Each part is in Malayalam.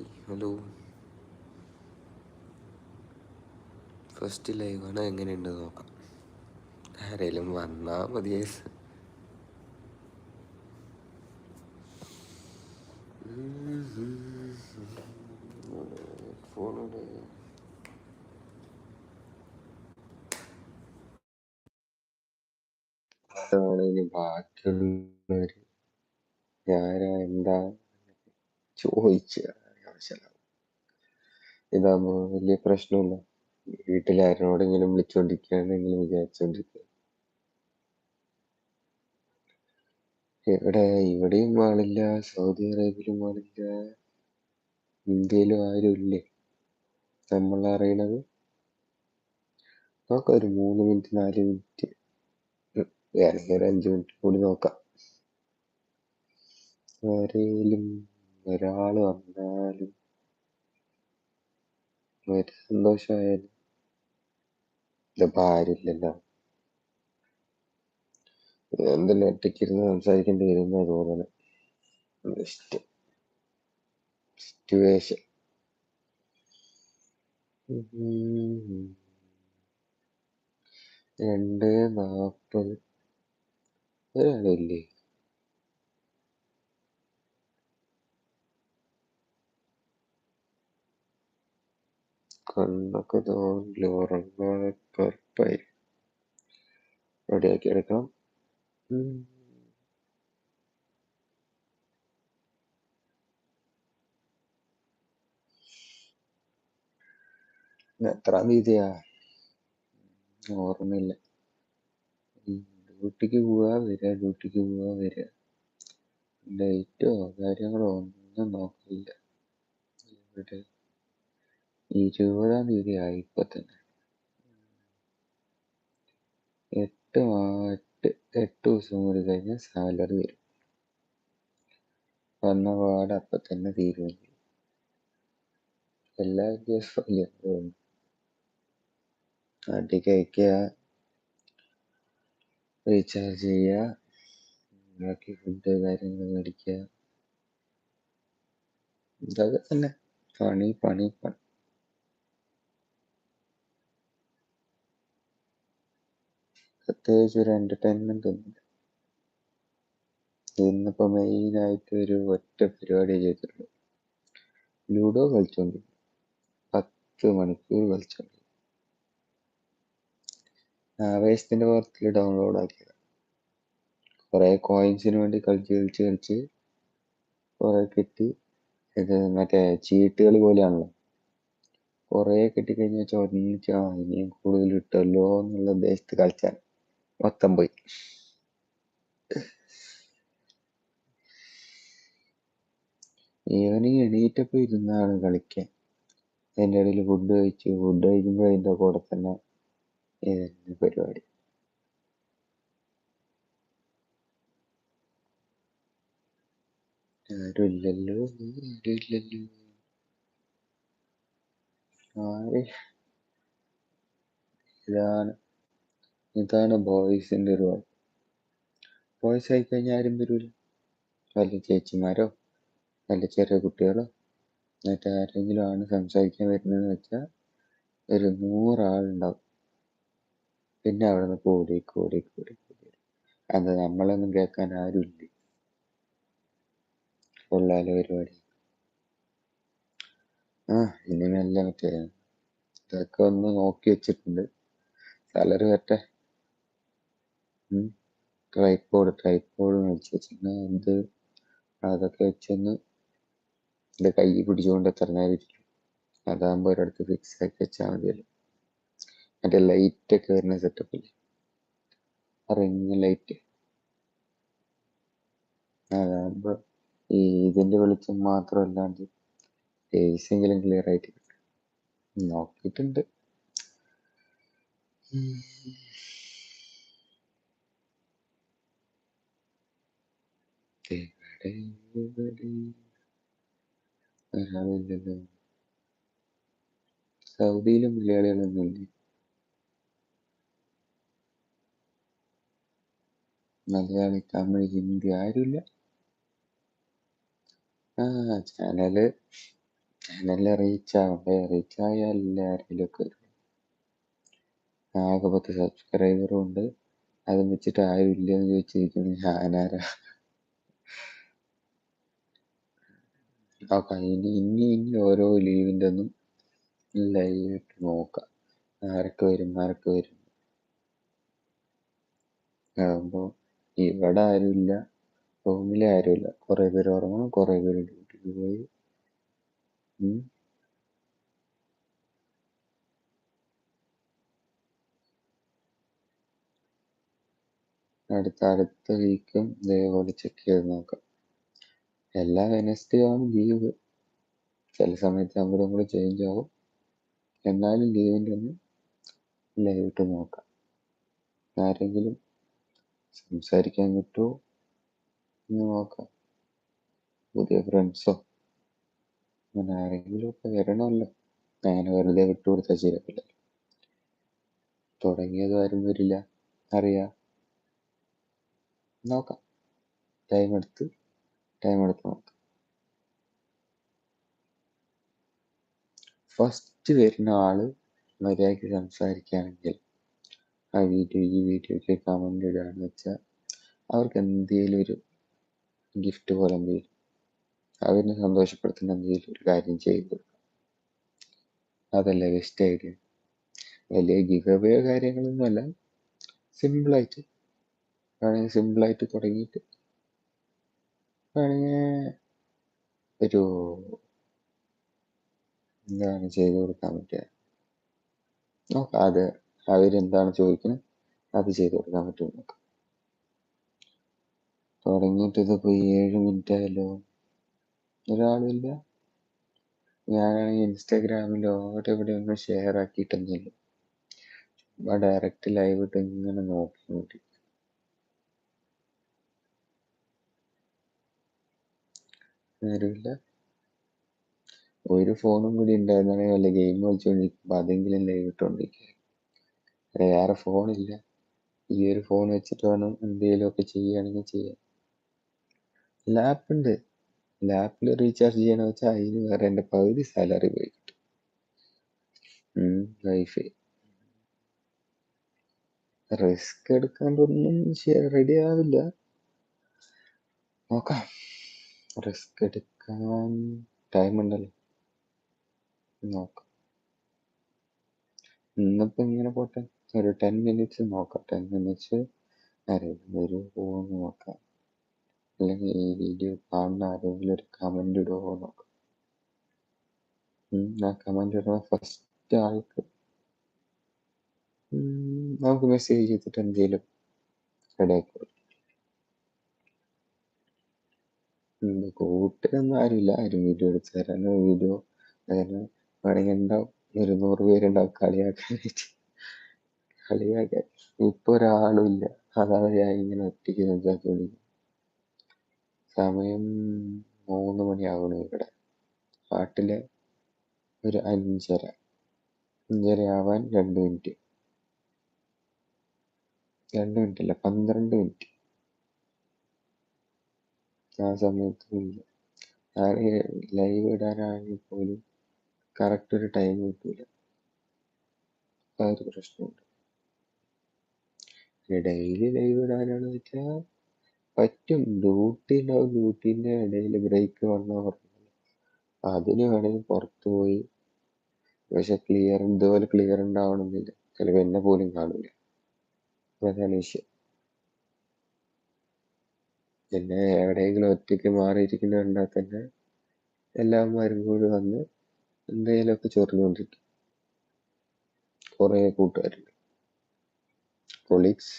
ഹായ് ഹലോ ഫസ്റ്റ് ലൈവാണ് എങ്ങനെയുണ്ട് നോക്കാം. ആരേലും വന്നാ മതി ഫോണോട് ഞാനാ എന്താ ചോദിച്ച? ആവശ്യമില്ല. ഇതാകുമ്പോൾ വലിയ പ്രശ്നമില്ല. വീട്ടിൽ വീട്ടിലാരോടെങ്കിലും വിളിച്ചുകൊണ്ടിരിക്കുകയാണെങ്കിലും വിചാരിച്ചുകൊണ്ടിരിക്കുക എവിടെ? ഇവിടെയും ആളില്ല. സൗദി അറേബ്യയിലും ആളില്ല. ഇന്ത്യയിലും ആരും ഇല്ലേ നമ്മൾ അറിയണത്? നോക്കാം ഒരു മൂന്ന് മിനിറ്റ് നാല് മിനിറ്റ്. വേണമെങ്കിൽ ഒരു അഞ്ച് മിനിറ്റ് കൂടി നോക്കാം. ആരേലും ഒരാൾ വന്നാലും ഒരു സന്തോഷമായാലും ഇതിപ്പോ ആരുമില്ലല്ലോ എന്തെല്ലാം ഒറ്റയ്ക്കിരുന്ന് സംസാരിക്കേണ്ടി വരുന്ന ബെസ്റ്റ് സിറ്റുവേഷൻ രണ്ട് നാപ്പത് ഒരാളില്ലേ? കണ്ണൊക്കെ തോന്നില്ല ഉറങ്ങാതെ കറുപ്പായി റെഡിയാക്കി എടുക്കാം എത്രാം തീയതിയാ ഓർമ്മയില്ല ഡ്യൂട്ടിക്ക് പോവാ വരിക ഡ്യൂട്ടിക്ക് പോവാ വരിക ഡേറ്റോ കാര്യങ്ങളോ ഒന്നും നോക്കില്ല ഇവിടെ ഇരുപതാം തീയതി ആയി ഇപ്പൊ തന്നെ എട്ട് എട്ട് എട്ട് ദിവസം കൂടി കഴിഞ്ഞാൽ സാലറി വരും. വന്ന പാടെ അപ്പൊ തന്നെ ചെയ്യും എല്ലാ ദിവസവും നാട്ടിലേക്ക് അയക്കുക റീചാർജ് ചെയ്യുക ബാക്കി ഫുഡ് കാര്യങ്ങൾ മേടിക്കുക ഇതൊക്കെ തന്നെ. പണി പണി പണി. പ്രത്യേകിച്ച് ഒരു എന്റർടൈൻമെന്റ് ഒന്നും ഇന്നിപ്പോൾ മെയിനായിട്ട് ഒരു ഒറ്റ പരിപാടി ചെയ്തിട്ടുള്ളൂ. ലൂഡോ കളിച്ചോണ്ടിരുന്നു പത്ത് മണിക്കൂർ കളിച്ചോണ്ട് ആവേശത്തിന്റെ പുറത്തിൽ ഡൗൺലോഡ് ആക്കിയത്. കുറേ കോയിൻസിന് വേണ്ടി കളിച്ച് കളിച്ച് കളിച്ച് കുറേ കിട്ടി. ഇത് മറ്റേ ചീട്ട് കളി പോലെയാണല്ലോ. കുറേ കിട്ടിക്കഴിഞ്ഞാൽ ചോദിച്ചാൽ ഇനിയും കൂടുതൽ കിട്ടുമല്ലോ എന്നുള്ള ഉദ്ദേശത്ത് കളിച്ചാൽ മൊത്തം പോയി. ഈവനിങ് എണീറ്റപ്പോ ഇരുന്നാണ് കളിക്കാൻ. അതിന്റെ ഇടയിൽ ഫുഡ് കഴിച്ചു. ഫുഡ് കഴിക്കുമ്പോ അതിന്റെ കൂടെ തന്നെ ഇതന്നെ പരിപാടി. ആരുമില്ലല്ലോ ആരുമില്ലല്ലോ ആര്? ഇതാണ്. ഇതാണ് ബോയ്സിന്റെ ഒരു ബോയ്സ് ആയി കഴിഞ്ഞാൽ ആരും വരൂല. വല്ല ചേച്ചിമാരോ വല്ല ചെറിയ കുട്ടികളോ ആരെങ്കിലും ആണ് സംസാരിക്കാൻ വരുന്നതെന്ന് വെച്ചാൽ ഒരു നൂറാളുണ്ടാവും. പിന്നെ അവിടെ നിന്ന് കൂടി കൂടി കൂടി കൂടി. അത് നമ്മളൊന്നും കേൾക്കാൻ ആരുമില്ല. കൊള്ളാലോ പരിപാടി. ആ ഇനി മെല്ലെ മറ്റേ ഇതൊക്കെ ഒന്ന് നോക്കി വെച്ചിട്ടുണ്ട്. സാലറി വരട്ടെ. ട്രൈപ്പോഡ് ട്രൈപ്പോഡ് മേടിച്ച് വെച്ചിട്ടുണ്ട് എന്ത്? അതൊക്കെ വെച്ചൊന്ന് ഇത് കൈ പിടിച്ചുകൊണ്ട് എത്ര നേരം ഇരിക്കും. അതാകുമ്പോൾ ഒരിടത്ത് ഫിക്സ് ആക്കി വെച്ചാൽ മതിയല്ലോ. മറ്റേ ലൈറ്റ് ഒക്കെ വരുന്ന സെറ്റപ്പ് ഇല്ലേ? റിങ് ലൈറ്റ് അതാകുമ്പോൾ ഈ ഇതിന്റെ വെളിച്ചം മാത്രമല്ലാണ്ട് ഫേസ് എങ്കിലും ക്ലിയർ ആയിട്ട് കിട്ടും. നോക്കിയിട്ടുണ്ട് ഉം. എവിടെ എവിടെ ഒരാളില്ലല്ലോ സൗദിയിലും മലയാളികളൊന്നും ഇല്ലേ മലയാളി തമിഴ് ഹിന്ദി ആരുമില്ല. ആ ചാനൽ ചാനലിൽ റീച്ച് ആവണ്ടേ റീച്ച് ഒക്കെ വരും ആകെ പത്ത് സബ്സ്ക്രൈബറും ഉണ്ട്. അതും വെച്ചിട്ട് ആരും ഇല്ലെന്ന് ചോദിച്ചിരിക്കുന്നു. ഞാനാരാ? നോക്കാം ഇനി ഇനി ഇനി ഓരോ ലീവിന്റെ ഒന്നും ലൈവായിട്ട് നോക്കാം. ആരൊക്കെ വരും ആരൊക്കെ വരും. ആകുമ്പോൾ ഇവിടെ ആരുമില്ല റൂമിൽ ആരുമില്ല കുറേ പേര് ഉറങ്ങണം കുറേ പേര് ഡ്യൂട്ടിക്ക് പോയി. അടുത്ത അടുത്ത വീക്കും ഇതേപോലെ ചെക്ക് ചെയ്ത് നോക്കാം. എല്ലാ വെനസ്ഡേ ആണ് ലീവ് ചില സമയത്ത് അങ്ങോട്ടും ഇങ്ങോട്ടും ചേഞ്ച് ആവും. എന്നാലും ലീവിന്റെ ഒന്ന് ലൈവ് ഇട്ട് നോക്കാം. ആരെങ്കിലും സംസാരിക്കാൻ കിട്ടുമോ എന്ന് നോക്കാം. പുതിയ ഫ്രണ്ട്സോ അങ്ങനെ ആരെങ്കിലും ഒക്കെ വരണമല്ലോ. അങ്ങനെ വെറുതെ വിട്ടുകൊടുത്താൽ ശരിയാക്കില്ല തുടങ്ങിയത് ആരും വരില്ല. അറിയാം. നോക്കാം. ടൈം എടുത്ത് ടൈം എടുത്ത് നോക്കാം ഫസ്റ്റ് വരുന്ന ആൾ മര്യാദയ്ക്ക് സംസാരിക്കുകയാണെങ്കിൽ ആ വീഡിയോ ഈ വീഡിയോയ്ക്ക് കമന്റ് ഇടുകയാണെന്ന് വെച്ചാൽ അവർക്ക് എന്തെങ്കിലും ഒരു ഗിഫ്റ്റ് പോലെ എന്തെങ്കിലും അവരിനെ സന്തോഷപ്പെടുത്തുന്ന എന്തെങ്കിലും ഒരു കാര്യം ചെയ്തു അതല്ലേ ബെസ്റ്റ് ഐഡിയ വലിയ ഗിവ് അവേ കാര്യങ്ങളൊന്നുമല്ല സിമ്പിളായിട്ട് വേണമെങ്കിൽ സിമ്പിളായിട്ട് തുടങ്ങിയിട്ട് ഒരു എന്താണ് ചെയ്തു കൊടുക്കാൻ പറ്റുക? നോക്കാം. അത് അവരെന്താണ് ചോദിക്കുന്നത് അത് ചെയ്തു കൊടുക്കാൻ പറ്റും നോക്കാം തുടങ്ങിയിട്ട് ഇതിപ്പോൾ ഏഴ് മിനിറ്റ് ആയല്ലോ. ഒരാളുമില്ല ഞാനാണെങ്കിൽ ഇൻസ്റ്റാഗ്രാമിൽ അവിടെ ഇവിടെ ഒന്നും ഷെയർ ആക്കിയിട്ടൊന്നുമില്ല ഡയറക്റ്റ് ലൈവ് ഇട്ട് ഇങ്ങനെ നോക്കി നോക്കി ആരുമില്ല ഒരു ഫോണും കൂടി ഉണ്ടായിരുന്നെങ്കിൽ വല്ല ഗെയിം കളിച്ചുകൊണ്ടിരിക്കുമ്പോൾ അതെങ്കിലും ലൈവ് ഇട്ടുകൊണ്ടിരിക്കുക വേറെ ഫോണില്ല ഈ ഒരു ഫോൺ വെച്ചിട്ട് വേണം എന്തെങ്കിലുമൊക്കെ ചെയ്യുകയാണെങ്കിൽ ചെയ്യാം ലാപ്പുണ്ട് ലാപ്പിൽ റീചാർജ് ചെയ്യണമെന്ന് വെച്ചാൽ അതിന് വേറെ എന്റെ പകുതി സാലറി പോയി കിട്ടും. വൈഫൈ റിസ്ക് എടുക്കാണ്ടൊന്നും റെഡി ആവില്ല. നോക്കാം. റിസ്ക് എടുക്കാൻ ടൈം ഉണ്ടല്ലോ നോക്കാം ഇന്നിപ്പോൾ ഇങ്ങനെ പോട്ടെ ഒരു ടെൻ മിനിറ്റ്സ് നോക്കാം ടെൻ മിനിറ്റ്സ് ആരെങ്കിലും വരുമോ എന്ന് നോക്കാം അല്ലെങ്കിൽ ഈ വീഡിയോ കാണുന്ന ആരെങ്കിലും ഒരു കമന്റ് ഇടുമോ നോക്കാം ആ കമന്റ് ഇടുന്ന ഫസ്റ്റ് ആൾക്ക് നമുക്ക് മെസ്സേജ് ചെയ്തിട്ട് എന്തെങ്കിലും റെഡിയാക്കി കൂട്ടിനൊന്നും ആരുമില്ല ആരും വീഡിയോ എടുത്ത് തരാനോ വീഡിയോ അങ്ങനെ വേണമെങ്കിൽ ഉണ്ടാവും. ഒരു നൂറ് പേരുണ്ടാവും കളിയാക്കാനായിട്ട്. കളിയാക്കാൻ ഇപ്പൊ ഒരാളും ഇല്ല. അതാണ് ഞാൻ ഇങ്ങനെ ഒറ്റയ്ക്ക് സംസാരിച്ചുകൊണ്ടിരിക്കുന്നത് സമയം മൂന്ന് മണിയാവണു ഇവിടെ. നാട്ടിലെ ഒരു അഞ്ചര. അഞ്ചര ആവാൻ രണ്ട് മിനിറ്റ്. രണ്ട് അല്ല പന്ത്രണ്ട് മിനിറ്റ്. ആ സമയത്ത് ഞാൻ ലൈവ് ഇടാനാണെങ്കിൽ പോലും കറക്റ്റ് ഒരു ടൈം കിട്ടൂല. ആ ഒരു പ്രശ്നമുണ്ട് ഡെയിലി ലൈവ് ഇടാനാണെന്ന് വെച്ചാൽ പറ്റും. ഡ്യൂട്ടി ഉണ്ടാവും. ഡ്യൂട്ടീന്റെ ഇടയിൽ ബ്രേക്ക് വന്നാൽ പറഞ്ഞു അതിന് വേണമെങ്കിൽ പുറത്തു പോയി പക്ഷെ ക്ലിയർ ഇതുപോലെ ക്ലിയർ ഉണ്ടാവണമെന്നില്ല. ചിലപ്പോൾ എന്നെ പോലും കാണില്ല അതാണ് വിഷയം. പിന്നെ എവിടെയെങ്കിലും ഒറ്റയ്ക്ക് മാറിയിരിക്കുന്ന കണ്ടാൽ തന്നെ എല്ലാവന്മാരും കൂടി വന്ന് എന്തെങ്കിലുമൊക്കെ ചൊറിഞ്ഞുകൊണ്ടിരിക്കും. കുറേ കൂട്ടുകാരുണ്ട്. കൊളീഗ്സ്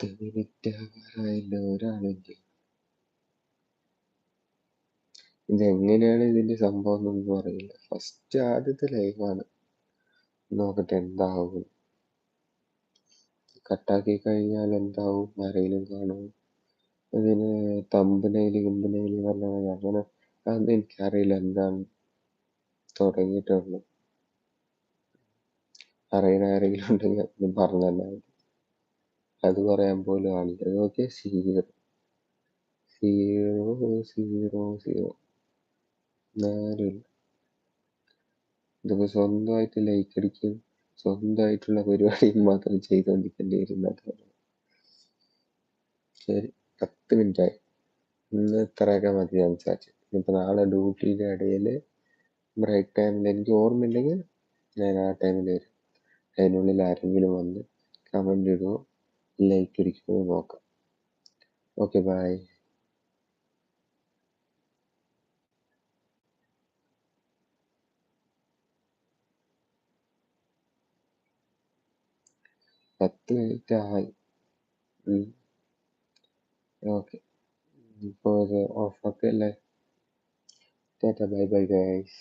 പത്ത് മിനിറ്റ് ആവാറായല്ലോ ഒരാളില്ല? ഇതെങ്ങനെയാണ് ഇതിന്റെ സംഭവം എന്നൊന്നും അറിയില്ല. ഫസ്റ്റ് ആദ്യത്തെ ലൈവാണ് നോക്കട്ടെ എന്താവും കട്ടാക്കി കഴിഞ്ഞാൽ എന്താവും ആരെങ്കിലും കാണും ഇതിന് തമ്പനയിൽ കുമ്പനയിൽ പറഞ്ഞാൽ അങ്ങനെ അതൊന്നും എനിക്കറിയില്ല എന്താണ് തുടങ്ങിയിട്ടുള്ളു അറിയണ ആരെങ്കിലും ഉണ്ടെങ്കിൽ ഒന്ന് പറഞ്ഞു തന്നാൽ മതി. അത് പറയാൻ പോലും ആളില്ല. Okay zero. Zero zero zero. ആരുമില്ല ഇതൊക്കെ സ്വന്തമായിട്ട് ലൈക്ക് അടിക്കും സ്വന്തമായിട്ടുള്ള പരിപാടി മാത്രം ചെയ്തുകൊണ്ടിരിക്കേണ്ടി വരും എന്നതാണ് ശരി പത്ത് മിനിറ്റായി ഇന്ന് ഇത്രയൊക്കെ മതി സംസാരിച്ച് ഇനിയിപ്പോൾ നാളെ ഡ്യൂട്ടിയുടെ ഇടയിൽ ബ്രേക്ക് ടൈമിൽ എനിക്ക് ഓർമ്മയില്ലെങ്കിൽ ഞാൻ ആ ടൈമിൽ വരും. അതിനുള്ളിൽ ആരെങ്കിലും വന്ന് കമന്റ് ഇടുമോ ലൈക്ക് അടിക്കുമോ നോക്കാം. ഓക്കെ ബൈ പത്ത് മിനിറ്റ് ആയി ഓക്കെ ഇപ്പോൾ ഇത് ഓഫാക്കല്ലേ ടാറ്റ ബൈ ബൈ ഗൈസ്